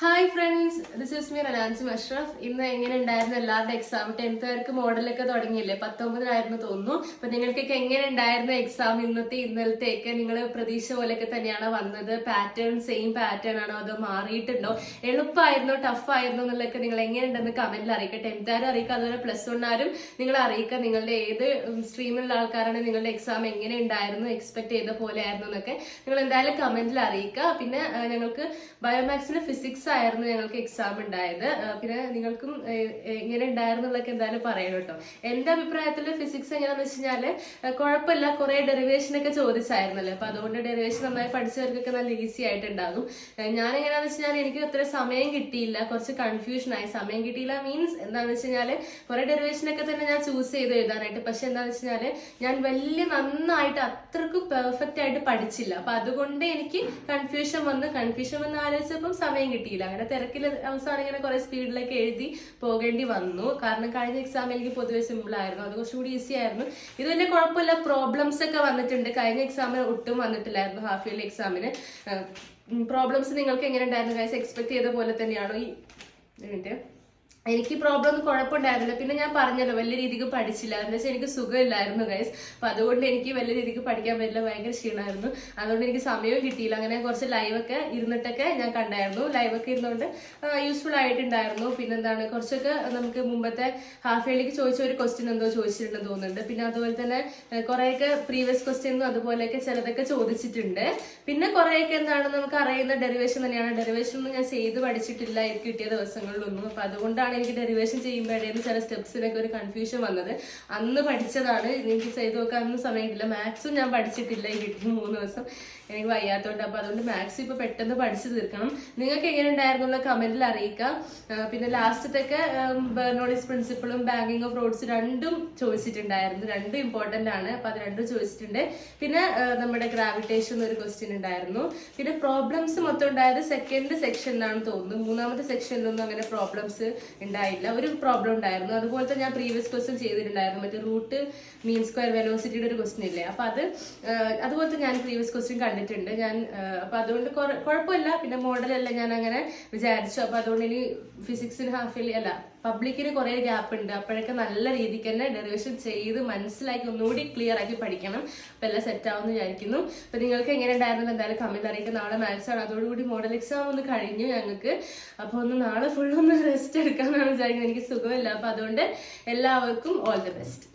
Hi friends this is me Renancy Ashraf ഇന്ന് എങ്ങനെ ഉണ്ടായിരുന്നു എല്ലാവരുടെ എക്സാം ടെൻത്ത് ടെൻത്തുകാർക്ക് മോഡലൊക്കെ തുടങ്ങിയില്ലേ? പത്തൊമ്പതിനായിരുന്നു തോന്നുന്നു. അപ്പൊ നിങ്ങൾക്കൊക്കെ എങ്ങനെ ഉണ്ടായിരുന്നു എക്സാം ഇന്നത്തെ ഇന്നലത്തെയൊക്കെ? നിങ്ങൾ പ്രതീക്ഷ പോലെയൊക്കെ തന്നെയാണ് വന്നത്. പാറ്റേൺ സെയിം പാറ്റേൺ ആണോ? അതോ മാറിയിട്ടുണ്ടോ? എളുപ്പമായിരുന്നോ ടഫ് ആയിരുന്നോ? എന്നുള്ളതൊക്കെ നിങ്ങൾ എങ്ങനെയുണ്ടെന്ന് കമന്റിൽ അറിയിക്കുക ടെൻത്തുകാരും അറിയിക്കുക അതുപോലെ പ്ലസ് വണ്ണാരും നിങ്ങൾ അറിയിക്കുക നിങ്ങളുടെ ഏത് സ്ട്രീമിലുള്ള ആൾക്കാരാണ് നിങ്ങളുടെ എക്സാം എങ്ങനെ ഉണ്ടായിരുന്നു എക്സ്പെക്ട് ചെയ്ത പോലെ ആയിരുന്നു എന്നൊക്കെ നിങ്ങൾ എന്തായാലും കമന്റിൽ അറിയിക്കുക പിന്നെ ഞങ്ങൾക്ക് ബയോമാക്സിന് ഫിസിക്സ് ആയിരുന്നു ഞങ്ങൾക്ക് എക്സാം ഉണ്ടായത്. പിന്നെ നിങ്ങൾക്കും എങ്ങനെ ഉണ്ടായിരുന്നുള്ളതൊക്കെ എന്തായാലും പറയണം കേട്ടോ. എന്റെ അഭിപ്രായത്തിൽ ഫിസിക്സ് എങ്ങനെയാന്ന് വെച്ച് കഴിഞ്ഞാൽ കുഴപ്പമില്ല. കുറെ ഡെറിവേഷൻ ഒക്കെ ചോദിച്ചായിരുന്നല്ലോ. അപ്പൊ അതുകൊണ്ട് ഡെറിവേഷൻ നന്നായി പഠിച്ചവർക്കൊക്കെ നല്ല ഈസി ആയിട്ടുണ്ടാകും. ഞാൻ എങ്ങനെയാന്ന് വെച്ച് കഴിഞ്ഞാൽ എനിക്ക് അത്ര സമയം കിട്ടിയില്ല. കുറച്ച് കൺഫ്യൂഷൻ ആയി. സമയം കിട്ടിയില്ല മീൻസ് എന്താന്ന് വെച്ച് കുറെ ഡെറിവേഷൻ ഒക്കെ തന്നെ ഞാൻ ചൂസ് ചെയ്ത് എഴുതാനായിട്ട്. പക്ഷെ എന്താന്ന് വെച്ച് ഞാൻ വലിയ നന്നായിട്ട് അത്രക്കും പെർഫെക്റ്റ് ആയിട്ട് പഠിച്ചില്ല. അപ്പൊ അതുകൊണ്ട് എനിക്ക് കൺഫ്യൂഷൻ വന്ന്. കൺഫ്യൂഷൻ വന്ന് ആലോചിച്ചപ്പം സമയം കിട്ടിയില്ല. അങ്ങനെ തിരക്കിൽ അവസാനം ഇങ്ങനെ കുറെ സ്പീഡിലൊക്കെ എഴുതി പോകേണ്ടി വന്നു. കാരണം കഴിഞ്ഞ എക്സാം എനിക്ക് പൊതുവെ സിമ്പിൾ ആയിരുന്നു. അത് കുറച്ചുകൂടി ഈസി ആയിരുന്നു. ഇത് വലിയ കുഴപ്പമില്ല. പ്രോബ്ലംസ് ഒക്കെ വന്നിട്ടുണ്ട്. കഴിഞ്ഞ എക്സാമിന് ഒട്ടും വന്നിട്ടില്ലായിരുന്നു ഹാഫ് ഇയർലി എക്സാമിന് പ്രോബ്ലംസ് നിങ്ങൾക്ക് എങ്ങനെ ഉണ്ടായിരുന്നു ഗൈസ് എക്സ്പെക്ട് ചെയ്ത പോലെ തന്നെയാണോ ഈ എനിക്ക് പ്രോബ്ലം ഒന്നും കുഴപ്പമുണ്ടായിരുന്നില്ല. പിന്നെ ഞാൻ പറഞ്ഞല്ലോ വലിയ രീതിക്ക് പഠിച്ചില്ല. എന്ന് വെച്ചാൽ എനിക്ക് സുഖമില്ലായിരുന്നു ഗൈസ് അപ്പൊ അതുകൊണ്ട് എനിക്ക് വലിയ രീതിക്ക് പഠിക്കാൻ പറ്റില്ല ഭയങ്കര ക്ഷീണമായിരുന്നു. അതുകൊണ്ട് എനിക്ക് സമയവും കിട്ടിയില്ല. അങ്ങനെ കുറച്ച് ലൈവൊക്കെ ഇരുന്നിട്ടൊക്കെ ഞാൻ കണ്ടായിരുന്നു. ലൈവൊക്കെ ഇരുന്നുകൊണ്ട് യൂസ്ഫുൾ ആയിട്ടുണ്ടായിരുന്നു. പിന്നെന്താണ് കുറച്ചൊക്കെ നമുക്ക് മുമ്പത്തെ ഹാഫ് ഇയർലിക്ക് ചോദിച്ച ഒരു ക്വസ്റ്റ്യൻ എന്തോ ചോദിച്ചിട്ടുണ്ടെന്ന് തോന്നുന്നുണ്ട്. പിന്നെ അതുപോലെ തന്നെ കുറേയൊക്കെ പ്രീവിയസ് ക്വസ്റ്റ്യനും അതുപോലെയൊക്കെ ചിലതൊക്കെ ചോദിച്ചിട്ടുണ്ട്. പിന്നെ കുറേയൊക്കെ എന്താണ് നമുക്ക് അറിയുന്ന ഡെറിവേഷൻ തന്നെയാണ്. ഡെറിവേഷൻ ഒന്നും ഞാൻ ചെയ്ത് പഠിച്ചിട്ടില്ല കിട്ടിയ ദിവസങ്ങളിലൊന്നും. അപ്പൊ അതുകൊണ്ടാണ് എനിക്ക് ഡെറിവേഷൻ ചെയ്യുമ്പോഴേക്കും ചില സ്റ്റെപ്സിനൊക്കെ ഒരു കൺഫ്യൂഷൻ വന്നത്. അന്ന് പഠിച്ചതാണ്. എനിക്ക് ചെയ്ത് നോക്കാൻ അന്ന് സമയം കിട്ടില്ല മാത്സും ഞാൻ പഠിച്ചിട്ടില്ല ഈ വീട്ടിൽ മൂന്ന് ദിവസം. എനിക്ക് വയ്യാത്തോണ്ട്. അപ്പോൾ അതുകൊണ്ട് മാത്സ് ഇപ്പോൾ പെട്ടെന്ന് പഠിച്ചു തീർക്കണം. നിങ്ങൾക്ക് എങ്ങനെ ഉണ്ടായിരുന്നു എന്ന് കമന്റിൽ അറിയിക്കാം. പിന്നെ ലാസ്റ്റത്തൊക്കെ ബെർണോളിസ് പ്രിൻസിപ്പിളും ബാങ്കിങ് ഓഫ് റോഡ്സ് രണ്ടും ചോദിച്ചിട്ടുണ്ടായിരുന്നു. രണ്ടും ഇമ്പോർട്ടന്റ് ആണ്. അപ്പോൾ അത് രണ്ടും ചോദിച്ചിട്ടുണ്ട്. പിന്നെ നമ്മുടെ ഗ്രാവിറ്റേഷൻ ഒരു ക്വസ്റ്റ്യൻ ഉണ്ടായിരുന്നു. പിന്നെ പ്രോബ്ലംസ് മൊത്തം ഉണ്ടായത് സെക്കൻഡ് സെക്ഷനിലാണ് തോന്നുന്നു. മൂന്നാമത്തെ സെക്ഷനിലൊന്നും അങ്ങനെ പ്രോബ്ലംസ് ഉണ്ടായില്ല ഒരു പ്രോബ്ലം ഉണ്ടായിരുന്നു. അതുപോലത്തെ ഞാൻ പ്രീവിയസ് ക്വസ്റ്റ്യൻ ചെയ്തിട്ടുണ്ടായിരുന്നു. മറ്റേ റൂട്ട് മീൻ സ്ക്വയർ വെലോസിറ്റിയുടെ ഒരു ക്വസ്റ്റ്യൻ ഇല്ലേ? അപ്പൊ അത് അതുപോലെ അതുപോലത്തെ ഞാൻ പ്രീവിയസ് ക്വസ്റ്റ്യൻ കണ്ടിട്ടുണ്ട്. ഞാൻ അപ്പോൾ അപ്പൊ അതുകൊണ്ട് കുഴപ്പമില്ല. പിന്നെ മോഡലല്ല ഞാൻ അങ്ങനെ വിചാരിച്ചു. അപ്പൊ അതുകൊണ്ട് ഇനി ഫിസിക്സിന് ഹാഫ് ഇയർലി അല്ല പബ്ലിക്കിന് കുറെ ഗ്യാപ്പ് ഉണ്ട്. അപ്പോഴൊക്കെ നല്ല രീതിക്ക് തന്നെ ഡെറിവേഷൻ ചെയ്ത് മനസ്സിലാക്കി ഒന്നുകൂടി ക്ലിയർ ആക്കി പഠിക്കണം. അപ്പൊ എല്ലാം സെറ്റ് ആവുമെന്ന് വിചാരിക്കുന്നു. അപ്പൊ നിങ്ങൾക്ക് എങ്ങനെ ഉണ്ടായിരുന്നു? എന്തായാലും കമന്റ് അറിയിക്കുക നാളെ മാത്സ് ആണ്. അതോടുകൂടി മോഡൽ എക്സാം ഒന്ന് കഴിഞ്ഞു ഞങ്ങൾക്ക്. അപ്പൊ ഒന്ന് നാളെ ഫുൾ ഒന്ന് റെസ്റ്റ് എടുക്കാന്നാണ് വിചാരിക്കുന്നത് എനിക്ക് സുഖമില്ല. അപ്പൊ അതുകൊണ്ട് എല്ലാവർക്കും ഓൾ ദി ബെസ്റ്റ്